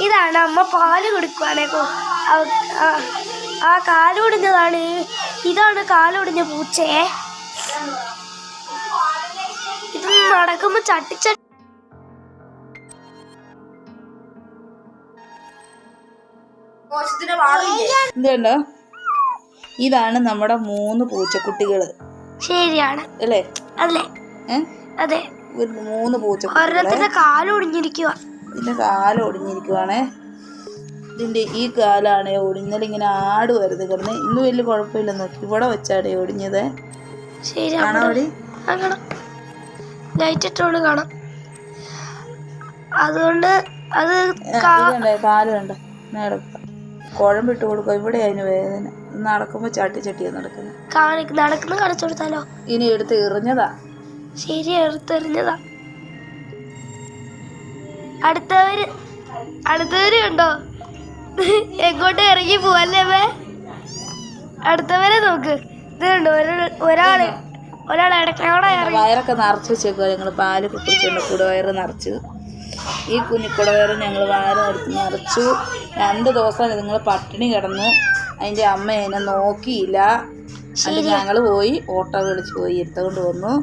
ഇതാണ് അമ്മ പാൽ കൊടുക്കുവാണേ. കൊ- ആ- ആ കാലൊടിഞ്ഞതാണ്. ഇതാണ് കാലൊടിഞ്ഞ പൂച്ചയെ ഇത് നടക്കുമ്പോ ചട്ടിച്ച ഇതാണ് നമ്മുടെ മൂന്ന് പൂച്ചക്കുട്ടികൾ. ശരിയാണ്. അല്ലേ? അല്ലേ? അതെ. മൂന്ന് പൂച്ച ഒരെണ്ണത്തിന്റെ കാലൊടിഞ്ഞിരിക്കുക ഇതിന്റെ കാൽ ഒടിഞ്ഞിരിക്കുവാണേ. ഇതിന്റെ ഈ കാലാണ് ഒടിഞ്ഞത് ഇങ്ങനെ ആടുമായിരുന്നു കിടന്ന്. ഇന്ന് വലിയ കുഴപ്പമില്ല നോക്കി ഇവിടെ വെച്ചാടെ ഒടിഞ്ഞത്. ലൈറ്റ് ഇട്ടോണ്ട് കാണാം. അതുകൊണ്ട് അത് കാ- ഇതുണ്ടേ കാൽ കണ്ട. നടക്കുക കുഴമ്പിട്ട് കൊടുക്കുക. ഇവിടെ അതിന് വേദന. നടക്കുമ്പോൾ ചട്ടി ചട്ടിയാ നടക്കുന്നത് നടക്കുന്ന കാണിച്ചു കൊടുത്താലോ? ഇനി എടുത്ത് എറിഞ്ഞതാ. ശരി എടുത്തെറിഞ്ഞതാ. അടുത്തവര് അടുത്തവര് കണ്ടോ? എങ്ങോട്ട് ഇറങ്ങി പോവല്ലേ അമ്മേ? അടുത്തവരെ നോക്ക്. ഇത് കണ്ടോ? ഒരാ- ഒരാൾ ഒരാൾ ഇടയ്ക്കോടെ ഇറങ്ങി. വയറൊക്കെ നിറച്ച് വെച്ചേക്കുക ഞങ്ങൾ പാൽ കുടിച്ചുകൊണ്ട് കുടവയറ് നിറച്ചു. ഈ കുഞ്ഞിക്കുടവയറ് കുടവയറ് ഞങ്ങൾ വയറ് നിറച്ച് നിറച്ചു. രണ്ട് ദിവസം നിങ്ങൾ പട്ടിണി കിടന്നു അതിന്റെ അമ്മ എന്നെ നോക്കിയില്ല. അത് ഞങ്ങൾ പോയി ഓട്ടോ വിളിച്ച് പോയി എടുത്തുകൊണ്ട് വന്നു.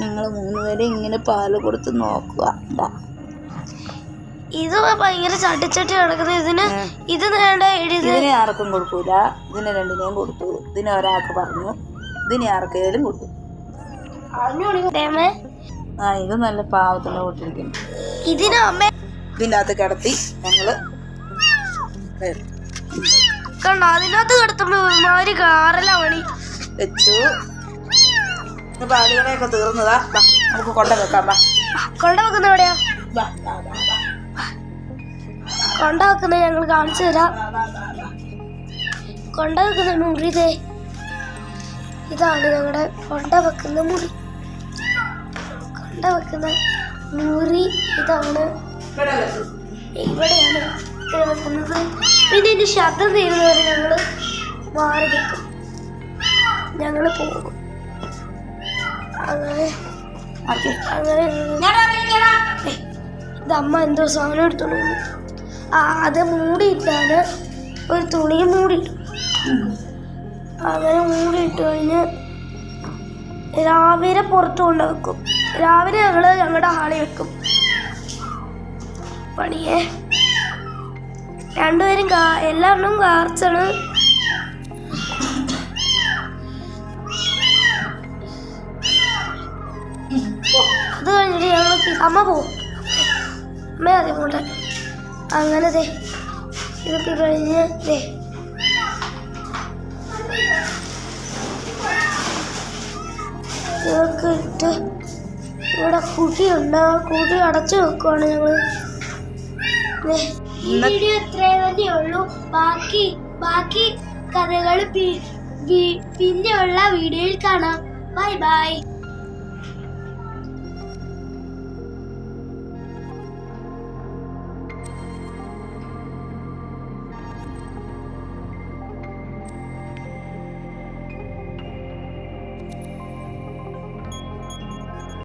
നിങ്ങൾ മൂന്ന് പേരെ ഇങ്ങനെ പാൽ കൊടുത്ത് നോക്കുക ദാ. ഇത് ഭയങ്കര ചട്ടിച്ചട്ടി നടക്കുന്നത്. ഇതിന്. ഇത് നേണ്ട ഇതിനെ ആർക്കും കൊടുക്കൂല. ഇതിനെ രണ്ടിനെയും കൊടുത്തു. ഇതിനെ ഒരാൾക്ക് പറഞ്ഞു. ഇതിനെ ആർക്കേലും കൊടുത്തു. ആ ഇത് നല്ല പാവത്തിന് കൊടുത്തിരിക്കുന്നു ഇതിന് അമ്മ ഇതിനകത്ത് കിടത്തി ഞങ്ങൾ. കണ്ടോ അതിനകത്ത് കിടത്തുമ്പോ ഒരുമാതിരി കാറല പണി. വെച്ചു. പാലുകളെയൊക്കെ തീർന്നതാ. നമുക്ക് കൊണ്ട വെക്കാം കൊണ്ട വെക്കുന്ന എവിടെയാ. കൊണ്ട വെക്കുന്ന ഞങ്ങൾ കാണിച്ചു തരാം. കൊണ്ട വെക്കുന്ന മുറി ഇതേ. ഇതാണ് ഞങ്ങളുടെ കൊണ്ട വെക്കുന്ന മുറി. കൊണ്ട വെക്കുന്ന മുറി ഇതാണ്. ഇവിടെ ഇവിടെയാണ് വെക്കുന്നത്. പിന്നെ ഇതിന്റെ ശബ്ദം തീരുന്നവരെ ഞങ്ങൾ മാറി നിൽക്കും. ഞങ്ങൾ പോകും. അങ്ങനെ. അങ്ങനെ. ഇതമ്മ ഇത് അമ്മ എന്തോ സാധനം. ആ അത് മൂടിയിട്ടാണ് ഒരു തുണി മൂടിയിട്ടു അങ്ങനെ മൂടിയിട്ട് കഴിഞ്ഞ് രാവിലെ പുറത്ത് കൊണ്ട് വെക്കും. രാവിലെ ഞങ്ങൾ ഞങ്ങളുടെ ഹാളിൽ വെക്കും. പണിയെ. രണ്ടുപേരും എല്ലാവരും കാർച്ചാണ്. അത് കഴിഞ്ഞിട്ട് ഞങ്ങൾ അമ്മ പോവും. അമ്മ അതെ പോട്ടെ അങ്ങനെ ഇതൊക്കെ കഴിഞ്ഞ് ദേ. ഇതൊക്കെ ഇട്ട് ഇവിടെ കുഴിയുണ്ട് ആ കുഴി അടച്ചു വെക്കുവാണ് ഞങ്ങൾ. ദേ, ഈ വീഡിയോ തന്നെയുള്ളൂ ബാക്കി ബാക്കി കഥകൾ പിന്നെയുള്ള വീഡിയോയിൽ കാണാം. Bye bye.